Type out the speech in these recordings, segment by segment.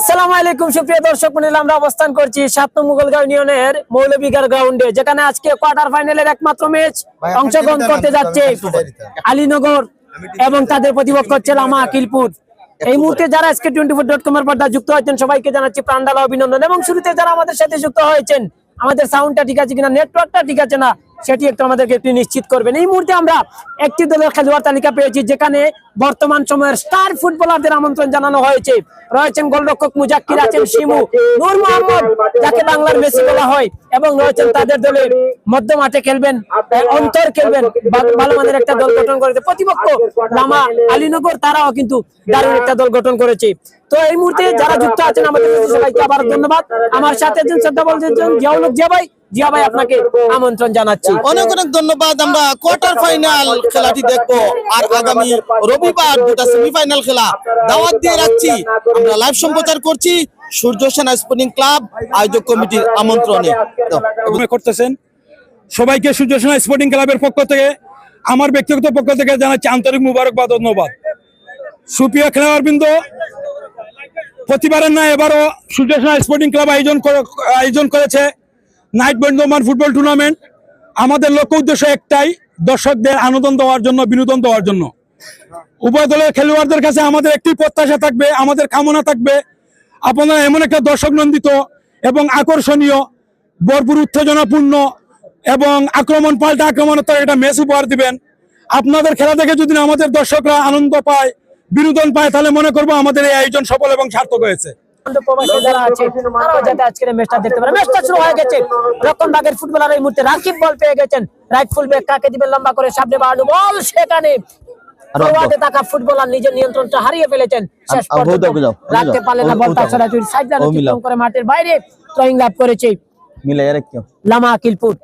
আসসালামু আলাইকুম সুপ্রিয় দর্শক মন্ডলী আমরা অবস্থান করছি সাত মুঘলগাঁও ইউনিয়নের মৌলবিগার গ্রাউন্ডে যেখানে আজকে কোয়ার্টার ফাইনালের একমাত্র ম্যাচ অংশগ্রহণ করতে যাচ্ছে। আলীনগর এবং তাদের প্রতিপক্ষ হচ্ছে লামা আকিলপুর এই মুহূর্তে যারা আজকে টোয়েন্টি ফোর ডট কমের পর্দা যুক্ত হয়েছেন সবাইকে জানাচ্ছি প্রাণডালা অভিনন্দন এবং শুরুতে যারা আমাদের সাথে যুক্ত হয়েছেন আমাদের সাউন্ডটা ঠিক আছে কিনা নেটওয়ার্কটা ঠিক আছে না সেটি একটু আমাদেরকে একটু নিশ্চিত করবেন। এই মুহূর্তে আমরা একটি দলের খেলোয়াড় তালিকা পেয়েছি যেখানে বর্তমান সময়ের স্টার ফুটবলারদের আমন্ত্রণ জানানো হয়েছে। রয়েছেন গোলরক্ষক মুজাক্কির আছেন শিমু নূর মোহাম্মদ যাকে বাংলার মেসি বলা হয় এবং রয়েছেন তাদের দলে মধ্য মাঠে খেলবেন অন্তর খেলবেন। ভালো মানের একটা দল গঠন করেছে। প্রতিপক্ষ লামা আলীনগর তারাও কিন্তু দারুণ একটা দল গঠন করেছে। তো এই মুহূর্তে যারা যুক্ত আছেন আমাদের সবাইকে আবার ধন্যবাদ। আমার সাথে একজন শ্রদ্ধা বলছেন জিয়াউল জিয়া ভাই। জিয়া ভাই আপনাকে আমন্ত্রণ জানাচ্ছি। অনেক অনেক ধন্যবাদ আমরা কোয়ার্টার ফাইনাল খেলাটি দেখব। আর আগামী রবিবার দুটা সেমিফাইনাল খেলা। দাওয়াত দিয়ে রাখছি। আমরা লাইভ সম্প্রচার করছি সূর্য সেনা স্পোর্টিং ক্লাব আয়োজক কমিটির আমন্ত্রণে। করতেছেন। সবাইকে সূর্য সেনা স্পোর্টিং ক্লাবের পক্ষ থেকে আমার ব্যক্তিগত পক্ষ থেকে জানাচ্ছি আন্তরিক মুবারকবাদ ও ধন্যবাদ। সুপ্রিয় খেলোয়াড়বৃন্দ প্রতিবারের না এবারও সূর্য সেনা স্পোর্টিং ক্লাব আয়োজন করে- আয়োজন করেছে। নাইট বন্ধমান ফুটবল টুর্নামেন্ট আমাদের লক্ষ্য উদ্দেশ্য একটাই, দর্শকদের আনন্দ দেওয়ার জন্য, বিনোদন দেওয়ার জন্য। উভয় দলের খেলোয়াড়দের কাছে আমাদের একটি প্রত্যাশা থাকবে, আমাদের কামনা থাকবে। আপনারা এমন একটা দর্শক নন্দিত এবং আকর্ষণীয়, ভরপুর, উত্তেজনাপূর্ণ এবং আক্রমণ পাল্টা আক্রমণাত্মক একটা ম্যাচ উপহার দিবেন। আপনাদের খেলা দেখে যদি আমাদের দর্শকরা আনন্দ পায়, বিনোদন পায়, তাহলে মনে করব আমাদের এই আয়োজন সফল এবং সার্থক হয়েছে। প্রবাসী যারা আছে তারাও যাতে আজকের ম্যাচটা দেখতে পারে। ম্যাচটা শুরু হয়ে গেছে। রক্ষণ ফুটবলার এই মুহূর্তে রাকিব বল পেয়ে গেছেন। রাইট ফুল ব্যাক কাকে দিবেন লম্বা করে সামনে বাড়ানো বল সেখানে। ফরওয়ার্ডে থাকা ফুটবলার নিজের নিয়ন্ত্রণটা হারিয়ে ফেলেছেন। শেষ পর্যন্ত রাখতে পারলেন না বলটা। সরাসরি সাইড অতিক্রম করে মাঠের বাইরে লাভ করেছে। মিলে লামা আকিলপুর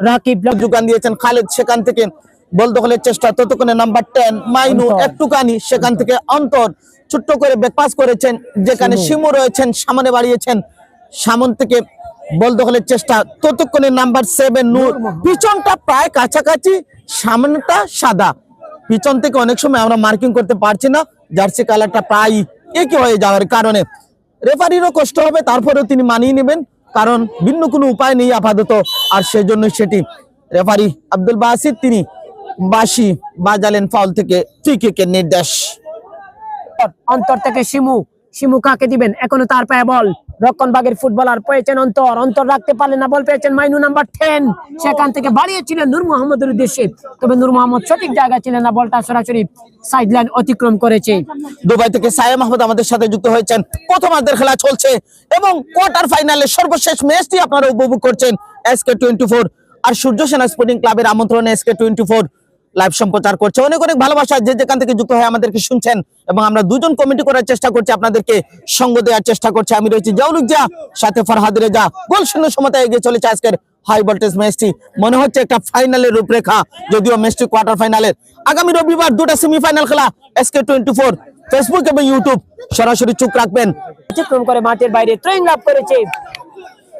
রাকিব যোগান দিয়েছেন খালেদ সেখান থেকে। বল দখলের চেষ্টা ততক্ষণে নাম্বার টেন মাইনু একটুখানি সেখান থেকে অন্তর ছোট্ট করে ব্যাকপাস করেছেন যেখানে শিমু। শিমু রয়েছেন সামনে বাড়িয়েছেন সামন থেকে বল দখলের চেষ্টা ততক্ষণে নাম্বার সেভেন নূর। পিছনটা প্রায় কাছাকাছি সামনেটা সাদা। পিছন থেকে অনেক সময় আমরা মার্কিং করতে পারছি না জার্সি কালারটা প্রায় একই হয়ে যাওয়ার কারণে। রেফারিরও কষ্ট হবে তারপরেও তিনি মানিয়ে নেবেন কারণ ভিন্ন কোনো উপায় নেই আপাতত আর সেজন্য সেটি। রেফারি আব্দুল বাসির তিনি বাসি বাজালেন ফাউল থেকে ফ্রি কিকের নির্দেশ। অন্তর থেকে শিমু শিমু কাকে দিবেন? এখনও তার পায়ে বল। রক্ষণ বাগের ফুটবলার পেয়েছেন অন্তর। অন্তর রাখতে পারলেন না বল পেয়েছেন মাইনু নাম্বার টেন সেখান থেকে বাড়িয়েছিলেন নূর মোহাম্মদের উদ্দেশ্যে। তবে নূর মোহাম্মদ সঠিক জায়গা ছিলেন না বলটা সরাসরি সাইড লাইন অতিক্রম করেছে। দুবাই থেকে সায়েম আহমদ আমাদের সাথে যুক্ত হয়েছেন। প্রথমার্ধের খেলা চলছে এবং কোয়ার্টার ফাইনালে সর্বশেষ ম্যাচটি আপনারা উপভোগ করছেন এসকে টোয়েন্টি ফোর আর সূর্য সেনা স্পোর্টিং ক্লাবের আমন্ত্রণে এসকে টোয়েন্টি ফোর লাইভ সম্প্রচার করছে। অনেক অনেক ভালোবাসা যে যেখান থেকে যুক্ত হয়ে আমাদেরকে শুনছেন এবং আমরা দুজন কমিটি করার চেষ্টা করছি, আপনাদেরকে সঙ্গ দেওয়ার চেষ্টা করছি। আমি রয়েছি জাউলুক যা সাথে ফরহাদ রেজা। গোল শূন্য সমতায় এগিয়ে চলেছে আজকের হাই ভোল্টেজ ম্যাচটি মনে হচ্ছে একটা ফাইনালের রূপরেখা, যদিও ম্যাচটি কোয়ার্টার ফাইনালের আগামী রবিবার দুটা সেমিফাইনাল খেলা এসকে টোয়েন্টি ফোর ফেসবুক এবং ইউটিউব সরাসরি চোখ রাখবেন। অতিক্রম করে মাঠের বাইরে ট্রেন লাভ করেছে।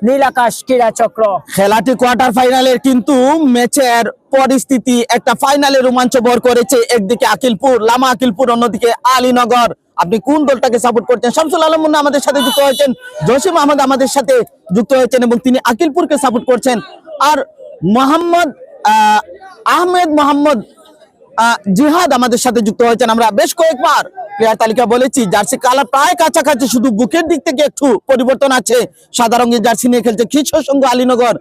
নীল আকাশ ক্রীড়া চক্র। খেলাটি কোয়ার্টার ফাইনালের কিন্তু ম্যাচের পরিস্থিতি একটা ফাইনালে রোমাঞ্চ ভর করেছে একদিকে আকিলপুর লামা আকিলপুর অন্যদিকে আলীনগর। আপনি কোন দলটাকে সাপোর্ট করছেন? শামসুল আলম মুন্না আমাদের সাথে যুক্ত হয়েছেন জসিম আহমদ আমাদের সাথে যুক্ত হয়েছেন এবং তিনি আকিলপুরকে সাপোর্ট করছেন। আর মোহাম্মদ আহ, আহমেদ মোহাম্মদ জিহাদ আমাদের সাথে যুক্ত হয়েছেন। আমরা বেশ কয়েকবার প্লেয়ার তালিকা বলেছি। জার্সি কালার প্রায় কাছাকাছি, শুধু বুকের দিক থেকে একটু পরিবর্তন আছে। সাদা রঙের জার্সি নিয়ে খেলছে খিচর সঙ্গ আলীনগর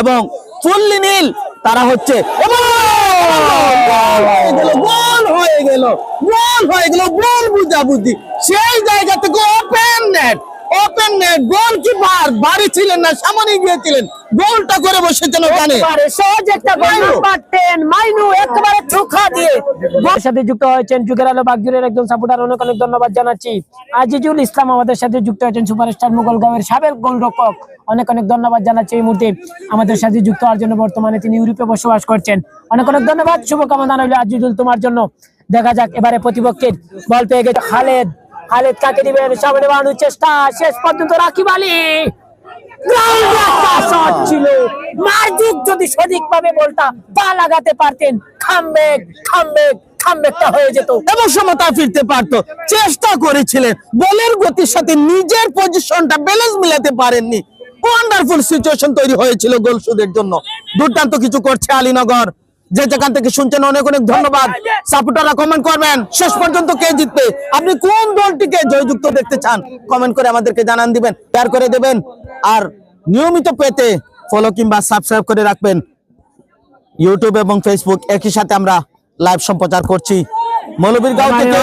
এবং ফুল্লি নীল, তারা হচ্ছে হয়ে হয়ে বুঝাবুঝি। সেই জায়গা থেকে open net open net goalkeeper বাড়ি ছিলেন না সামনে গিয়েছিলেন। গোলটা করে বসেছেন ওখানে একেবারে সহজ একটা গোল মাইনু। নাম্বার 10 মাইনু একেবারে ঠোকা দিয়ে গোলের সাথে যুক্ত হয়েছেন যুগের আলো বাগজুরের একজন সাপোর্টার অনেক অনেক ধন্যবাদ জানাচ্ছি। আজিজুল ইসলাম আমাদের সাথে যুক্ত হয়েছেন সুপারস্টার মুঘলগাঁওয়ের সাবেক গোলরক্ষক। অনেক অনেক ধন্যবাদ জানাচ্ছি এই মুহূর্তে। আমাদের সাথে যুক্ত হওয়ার জন্য বর্তমানে তিনি ইউরোপে বসবাস করছেন। অনেক অনেক ধন্যবাদ শুভকামনা রইল আজিজুল তোমার জন্য। দেখা যাক এবারে প্রতিপক্ষের বল পেয়ে গেছে খালেদ। খালেদ কাকে দিবেন সামনে বাড়ানোর চেষ্টা। শেষ পর্যন্ত এবং সমতা ফিরতে পারতো। চেষ্টা করেছিলেন। গতির সাথে নিজের পজিশনটা পারেননি। সিচুয়েশন তৈরি হয়েছিল গোলসুদের জন্য। দুর্দান্ত কিছু করছে আলীনগর। যে যেখান থেকে শুনছেন অনেক অনেক ধন্যবাদ। সাপোর্টাররা কমেন্ট করবেন। শেষ পর্যন্ত কে জিতবে? আপনি কোন দলটিকে জয়যুক্ত দেখতে চান? কমেন্ট করে আমাদেরকে জানান দিবেন শেয়ার করে দেবেন। আর নিয়মিত পেতে ফলো কিংবা সাবস্ক্রাইব করে রাখবেন। ইউটিউব এবং ফেসবুক একই সাথে আমরা লাইভ সম্প্রচার করছি। মৌলবীরগাঁও থেকে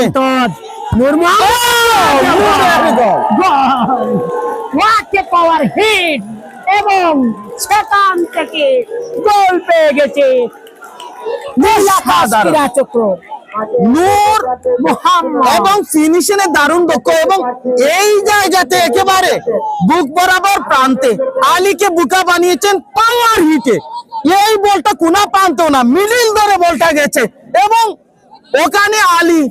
এবং সেখান থেকে গোল পেয়ে গেছে। চক্র নূর মোহাম্মদ। এবং ফিনিশিং এ দারুণ দক্ষ এবং এই জায়গাতে একেবারে বুক বরাবর প্রান্তে আলীকে বুকা বানিয়েছেন পাওয়ার হিটে। এই বলটা কোনা প্রান্তেও না মিডিল ধরে বলটা গেছে এবং ওখানে আলী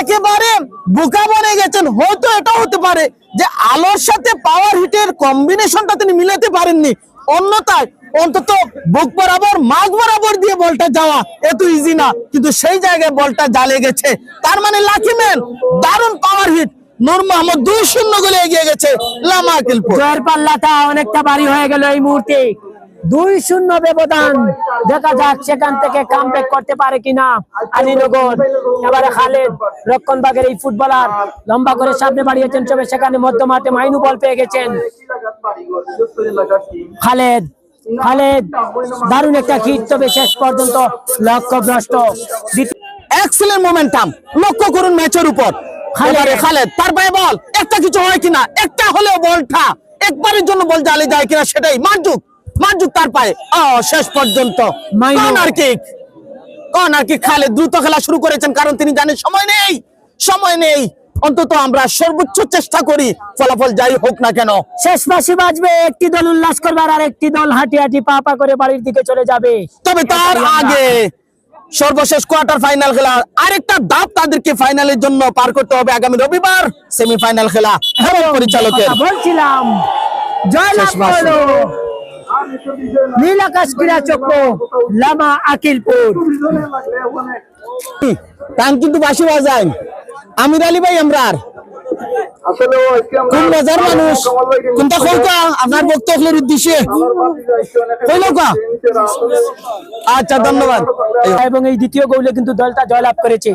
একেবারে বুকা বনে গেছেন। হয়তো এটা হতে পারে যে আলোর সাথে পাওয়ার হিটের কম্বিনেশনটা তিনি মিলাতে পারেননি। অন্যথায় অন্তত বুক বরাবর মাঝ বরাবর দিয়ে বলটা যাওয়া এত ইজি না। কিন্তু সেই জায়গায় বলটা জালে গেছে। তার মানে লাকি ম্যান, দারুণ পাওয়ার হিট নূর মোহাম্মদ দুই শূন্য গোলে এগিয়ে গেছে লামা আকিলপুর জয়ের পাল্লাটা অনেকটা ভারী হয়ে গেল এই মুহূর্তে। দুই শূন্য ব্যবধান। দেখা যাক সেখান থেকে কাম করতে পারে কিনা আলীনগর। এবারে খালেদ রক্ষণবাগের এই ফুটবলার লম্বা করে সামনে বাড়িয়েছেন, তবে সেখানে মধ্য মাঠে মাইনু বল পেয়ে গেছেন। খালেদ খালেদ দারুণ একটা হিট তবে শেষ পর্যন্ত লক্ষ্যভ্রষ্ট দ্বিতীয়- এক্সেলেন্ট মোমেন্টাম লক্ষ্য করুন ম্যাচের উপর। খালেদ। খালেদ তার পায়ে বল। একটা কিছু হয় কিনা? একটা হলেও বলটা। একবারের জন্য বল জালে যায় কিনা সেটাই। মারজুক মারজুক তার পায়ে। ও শেষ পর্যন্ত। Corner kick corner kick Khaled দ্রুত খেলা শুরু করেছেন কারণ তিনি জানেন সময় নেই সময় নেই। অন্তত আমরা সর্বোচ্চ চেষ্টা করি ফলাফল যাই হোক না কেন। শেষ বাসি বাজবে একটি দল উল্লাস করবার আর একটি দল হাঁটি হাঁটি পা পা করে বাড়ির দিকে চলে যাবে। তবে তার আগে সর্বশেষ কোয়ার্টার ফাইনাল খেলা আরেকটা ধাপ তাদেরকে ফাইনালের জন্য পার করতে হবে আগামী রবিবার সেমিফাইনাল খেলা পরিচালকের। বলছিলাম জয়লাভ মাসে। করল নীল আকাশ ক্রীড়া চক্র লামা আকিলপুর। টান কিন্তু বাসি বাজায়। আমির আলী ভাই আমরা কোন মজার মানুষ? কোনটা আপনার বক্তব্যের উদ্দেশ্যে। কইলো আচ্ছা ধন্যবাদ। এবং এই দ্বিতীয় গৌলে কিন্তু দলটা জয়লাভ করেছে।